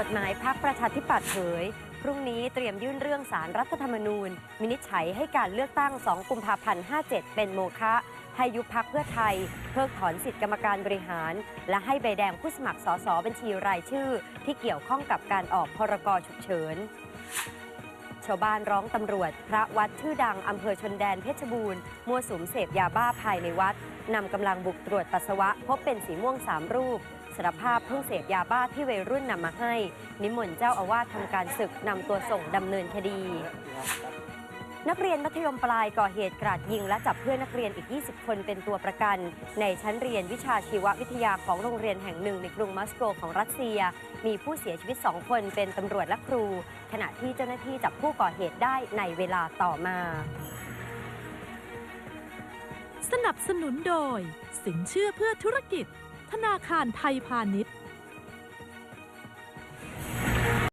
กฎหมายพักประชาธิปัตย์เผย พรุ่งนี้เตรียมยื่นเรื่องสารรัฐธรรมนูญมินิจฉัยให้การเลือกตั้ง 2 กุมภาพันธ์ 57 เป็นโมฆะให้ยุบพักเพื่อไทย เพิกถอนสิทธิกรรมการบริหาร และให้ใบแดงผู้สมัครสสบัญชีรายชื่อ ที่เกี่ยวข้องกับการออกพรกฉุกเฉินาวบ้านร้องตำรวจ พระวัดชื่อดังอำเภอชนแดนเพชรบูรณ์มั่วสุมเสพยาบ้าภายในวัดนำกำลังบุกตรวจปัสสาวะ พบเป็นสีม่วงสามรูปสารภาพเพิ่งเสพยาบ้าที่วัยรุ่นนำมาให้ นิมนต์เจ้าอาวาสทำการศึกนำตัวส่งดำเนินคดี นักเรียนมัธยมปลายก่อเหตุกราดยิง และจับเพื่อนนักเรียนอีก 20 คนเป็นตัวประกัน ในชั้นเรียนวิชาชีววิทยาของโรงเรียนแห่งหนึ่งในกรุงมอสโกของรัสเซีย มีผู้เสียชีวิต 2 คนเป็นตำรวจและครู ขณะที่เจ้าหน้าที่จับผู้ก่อเหตุได้ในเวลาต่อมา สนับสนุนโดย สินเชื่อเพื่อธุรกิจ ธนาคารไทยพาณิชย์